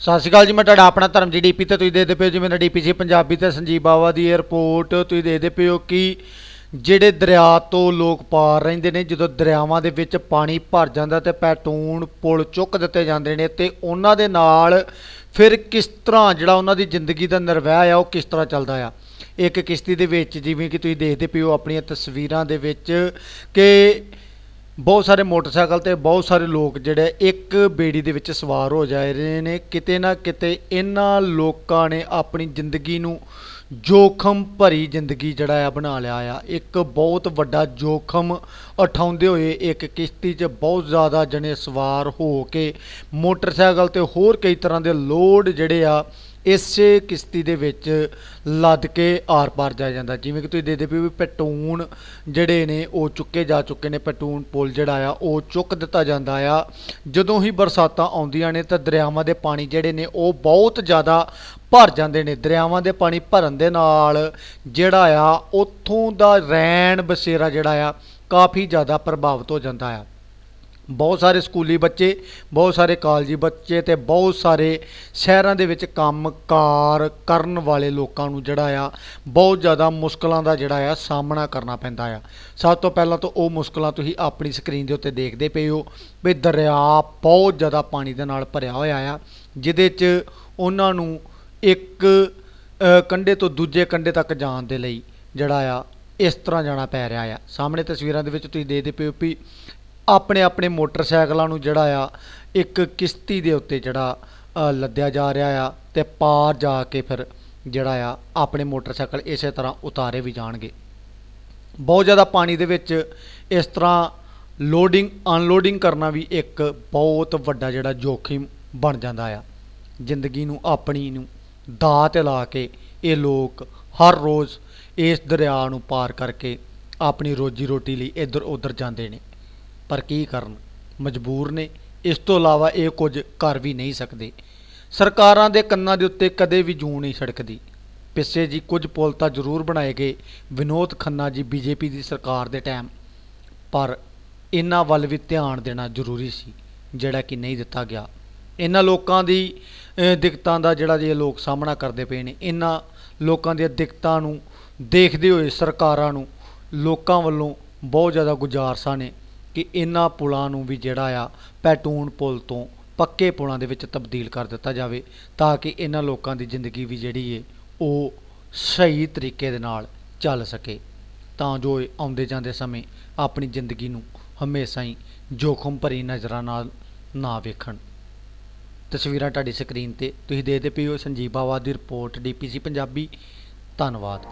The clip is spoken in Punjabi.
ਸਤਿ ਸ਼੍ਰੀ ਅਕਾਲ ਜੀ, ਮੈਂ ਤੁਹਾਡਾ ਆਪਣਾ ਧਰਮ ਜੀ, ਡੀਪੀ ਤੇ ਤੁਸੀਂ ਦੇਖਦੇ ਪਏ ਹੋ ਜੀ ਮੇਰਾ ਡੀਪੀਸੀ ਪੰਜਾਬੀ ਤੇ ਸੰਜੀਵ ਬਾਵਾ ਦੀ ਰਿਪੋਰਟ ਤੁਸੀਂ ਦੇਖਦੇ ਪਏ ਹੋ ਕਿ ਜਿਹੜੇ ਦਰਿਆ ਤੋਂ ਲੋਕ ਪਾਰ ਰਹਿੰਦੇ ਨੇ, ਜਦੋਂ ਦਰਿਆਵਾਂ ਦੇ ਵਿੱਚ ਪਾਣੀ ਭਰ ਜਾਂਦਾ ਤੇ ਪੈਟੂਨ ਪੁਲ ਚੁੱਕ ਦਿੱਤੇ ਜਾਂਦੇ ਨੇ ਤੇ ਉਹਨਾਂ ਦੇ ਨਾਲ ਫਿਰ ਕਿਸ ਤਰ੍ਹਾਂ ਜਿਹੜਾ ਉਹਨਾਂ ਦੀ ਜ਼ਿੰਦਗੀ ਦਾ ਨਿਰਵਾਹ ਆ, ਉਹ ਕਿਸ ਤਰ੍ਹਾਂ ਚੱਲਦਾ ਆ? ਇੱਕ ਕਿਸ਼ਤੀ ਦੇ ਵਿੱਚ ਜਿਵੇਂ ਕਿ ਤੁਸੀਂ ਦੇਖਦੇ ਪਏ ਹੋ, ਆਪਣੀਆਂ ਤਸਵੀਰਾਂ ਦੇ ਵਿੱਚ ਕਿ ਬਹੁਤ ਸਾਰੇ ਮੋਟਰਸਾਈਕਲ ਤੇ ਬਹੁਤ ਸਾਰੇ ਲੋਕ ਜਿਹੜੇ ਇੱਕ ਬੇੜੀ ਦੇ ਵਿੱਚ ਸਵਾਰ ਹੋ ਜਾ ਰਹੇ ਨੇ। ਕਿਤੇ ਨਾ ਕਿਤੇ ਇਹਨਾਂ ਲੋਕਾਂ ਨੇ ਆਪਣੀ ਜ਼ਿੰਦਗੀ ਨੂੰ ਜੋਖਮ ਭਰੀ ਜ਼ਿੰਦਗੀ ਜਿਹੜਾ ਆ ਬਣਾ ਲਿਆ ਆ। ਇੱਕ ਬਹੁਤ ਵੱਡਾ ਜੋਖਮ ਉਠਾਉਂਦੇ ਹੋਏ ਇੱਕ ਕਿਸ਼ਤੀ 'ਚ ਬਹੁਤ ਜ਼ਿਆਦਾ ਜਣੇ ਸਵਾਰ ਹੋ ਕੇ ਮੋਟਰਸਾਈਕਲ ਤੇ ਹੋਰ ਕਈ ਤਰ੍ਹਾਂ ਦੇ ਲੋਡ ਜਿਹੜੇ ਆ ਇਸੇ ਕਿਸ਼ਤੀ ਦੇ ਵਿੱਚ ਲੱਦ ਕੇ ਆਰ-ਪਾਰ ਜਾਇਆ ਜਾਂਦਾ। ਜਿਵੇਂ ਕਿ ਤੁਸੀਂ ਦੇਖਦੇ ਪਏ ਹੋ ਵੀ ਪੈਟੂਨ ਜਿਹੜੇ ਨੇ, ਉਹ ਚੁੱਕੇ ਜਾ ਚੁੱਕੇ ਨੇ। ਪੈਟੂਨ ਪੁਲ ਜਿਹੜਾ ਆ, ਉਹ ਚੁੱਕ ਦਿੱਤਾ ਜਾਂਦਾ ਆ। ਜਦੋਂ ਹੀ ਬਰਸਾਤਾਂ ਆਉਂਦੀਆਂ ਨੇ ਤਾਂ ਦਰਿਆਵਾਂ ਦੇ ਪਾਣੀ ਜਿਹੜੇ ਨੇ, ਉਹ ਬਹੁਤ ਜ਼ਿਆਦਾ ਭਰ ਜਾਂਦੇ ਨੇ। ਦਰਿਆਵਾਂ ਦੇ ਪਾਣੀ ਭਰਨ ਦੇ ਨਾਲ ਜਿਹੜਾ ਆ, ਉੱਥੋਂ ਦਾ ਰੈਣ ਬਸੇਰਾ ਜਿਹੜਾ ਆ, ਕਾਫੀ ਜ਼ਿਆਦਾ ਪ੍ਰਭਾਵਿਤ ਹੋ ਜਾਂਦਾ ਆ। ਬਹੁਤ ਸਾਰੇ ਸਕੂਲੀ ਬੱਚੇ ਬਹੁਤ ਸਾਰੇ ਕਾਲਜੀ ਬੱਚੇ ਤੇ ਬਹੁਤ ਸਾਰੇ ਸ਼ਹਿਰਾਂ ਦੇ ਵਿੱਚ ਕੰਮ-ਕਾਰ ਕਰਨ ਵਾਲੇ ਲੋਕਾਂ ਨੂੰ ਜਿਹੜਾ ਆ ਬਹੁਤ ਜ਼ਿਆਦਾ ਮੁਸ਼ਕਲਾਂ ਦਾ ਜਿਹੜਾ ਆ ਸਾਹਮਣਾ ਕਰਨਾ ਪੈਂਦਾ ਆ। ਸਭ ਤੋਂ ਪਹਿਲਾਂ ਤਾਂ ਉਹ ਮੁਸ਼ਕਲਾਂ ਤੁਸੀਂ ਆਪਣੀ ਸਕਰੀਨ ਦੇ ਉੱਤੇ ਦੇਖਦੇ ਪਏ ਹੋ ਵੀ ਦਰਿਆ ਬਹੁਤ ਜ਼ਿਆਦਾ ਪਾਣੀ ਦੇ ਨਾਲ ਭਰਿਆ ਹੋਇਆ ਆ ਜਿਹਦੇ 'ਚ ਉਹਨਾਂ ਨੂੰ ਇੱਕ ਅ, ਕੰਢੇ ਤੋਂ ਦੂਜੇ ਕੰਢੇ ਤੱਕ ਜਾਣ ਦੇ ਲਈ ਜਿਹੜਾ ਆ ਇਸ ਤਰ੍ਹਾਂ ਜਾਣਾ ਪੈ ਰਿਹਾ ਆ। ਸਾਹਮਣੇ ਤਸਵੀਰਾਂ ਦੇ ਵਿੱਚ ਤੁਸੀਂ ਦੇਖਦੇ ਪਏ ਹੋ ਵੀ ਆਪਣੇ ਆਪਣੇ ਮੋਟਰਸਾਈਕਲਾਂ ਨੂੰ ਜਿਹੜਾ ਆ, ਇੱਕ ਕਿਸ਼ਤੀ ਦੇ ਉੱਤੇ ਜਿਹੜਾ ਲੱਦਿਆ ਜਾ ਰਿਹਾ ਆ ਤੇ ਪਾਰ ਜਾ ਕੇ ਫਿਰ ਜਿਹੜਾ ਆ, ਆਪਣੇ ਮੋਟਰਸਾਈਕਲ ਇਸੇ ਤਰ੍ਹਾਂ ਉਤਾਰੇ ਵੀ ਜਾਣਗੇ। ਬਹੁਤ ਜ਼ਿਆਦਾ ਪਾਣੀ ਦੇ ਵਿੱਚ ਇਸ ਤਰ੍ਹਾਂ ਲੋਡਿੰਗ, ਅਨਲੋਡਿੰਗ ਕਰਨਾ ਵੀ ਇੱਕ ਬਹੁਤ ਵੱਡਾ ਜਿਹੜਾ ਜੋਖਿਮ ਬਣ ਜਾਂਦਾ ਆ। ਜ਼ਿੰਦਗੀ ਨੂੰ, ਆਪਣੀ ਨੂੰ ਦਾਅ ਤੇ ਲਾ ਕੇ ਇਹ ਲੋਕ ਹਰ ਰੋਜ਼ ਇਸ ਦਰਿਆ ਨੂੰ ਪਾਰ ਕਰਕੇ ਆਪਣੀ ਰੋਜੀ ਰੋਟੀ ਲਈ ਇੱਧਰ ਉੱਧਰ ਜਾਂਦੇ ਨੇ। ਪਰ ਕੀ ਕਰਨ? ਮਜਬੂਰ ਨੇ। ਇਸ ਤੋਂ ਇਲਾਵਾ ਇਹ ਕੁਝ ਕਰ ਵੀ ਨਹੀਂ ਸਕਦੇ। ਸਰਕਾਰਾਂ ਦੇ ਕੰਨਾਂ ਦੇ ਉੱਤੇ ਕਦੇ ਵੀ ਜੂੰ ਨਹੀਂ ਸੜਕਦੀ। ਪਿੱਛੇ ਜੀ ਕੁਝ ਪੁਲ ਤਾਂ ਜ਼ਰੂਰ ਬਣਾਏ ਗਏ। ਵਿਨੋਦ ਖੰਨਾ ਜੀ ਬੀਜੇਪੀ ਦੀ ਸਰਕਾਰ ਦੇ ਟਾਈਮ। ਪਰ ਇਹਨਾਂ ਵੱਲ ਵੀ ਧਿਆਨ ਦੇਣਾ ਜ਼ਰੂਰੀ ਸੀ, ਜਿਹੜਾ ਕਿ ਨਹੀਂ ਦਿੱਤਾ ਗਿਆ। ਇਹਨਾਂ ਲੋਕਾਂ ਦੀ ਦਿੱਕਤਾਂ ਦਾ ਜਿਹੜਾ ਜੇ ਲੋਕ ਸਾਹਮਣਾ ਕਰਦੇ ਪਏ ਨੇ, ਇਹਨਾਂ ਲੋਕਾਂ ਦੀਆਂ ਦਿੱਕਤਾਂ ਨੂੰ ਦੇਖਦੇ ਹੋਏ ਸਰਕਾਰਾਂ ਨੂੰ ਲੋਕਾਂ ਵੱਲੋਂ ਬਹੁਤ ਜ਼ਿਆਦਾ ਗੁਜ਼ਾਰਸਾਂ ਨੇ। ਕਿ ਇਹਨਾਂ ਪੁਲਾਂ ਨੂੰ ਵੀ ਜਿਹੜਾ ਆ ਪੈਟੂਨ ਪੁਲ ਤੋਂ ਪੱਕੇ ਪੁਲਾਂ ਦੇ ਵਿੱਚ ਤਬਦੀਲ ਕਰ ਦਿੱਤਾ ਜਾਵੇ ਤਾਂ ਕਿ ਇਹਨਾਂ ਲੋਕਾਂ ਦੀ ਜ਼ਿੰਦਗੀ ਵੀ ਜਿਹੜੀ ਏ, ਉਹ ਸਹੀ ਤਰੀਕੇ ਦੇ ਨਾਲ ਚੱਲ ਸਕੇ। ਤਾਂ ਜੋ ਇਹ ਆਉਂਦੇ ਜਾਂਦੇ ਸਮੇਂ ਆਪਣੀ ਜ਼ਿੰਦਗੀ ਨੂੰ ਹਮੇਸ਼ਾ ਹੀ ਜੋਖਮ ਭਰੀ ਨਜ਼ਰਾਂ ਨਾਲ ਨਾ ਵੇਖਣ। ਤਸਵੀਰਾਂ ਤੁਹਾਡੀ ਸਕਰੀਨ ਤੇ ਤੁਸੀਂ ਦੇਖਦੇ ਪਏ ਹੋ। ਸੰਜੀਵ ਆਵਾਦ ਦੀ ਰਿਪੋਰਟ ਡੀਪੀਸੀ ਪੰਜਾਬੀ। ਧੰਨਵਾਦ।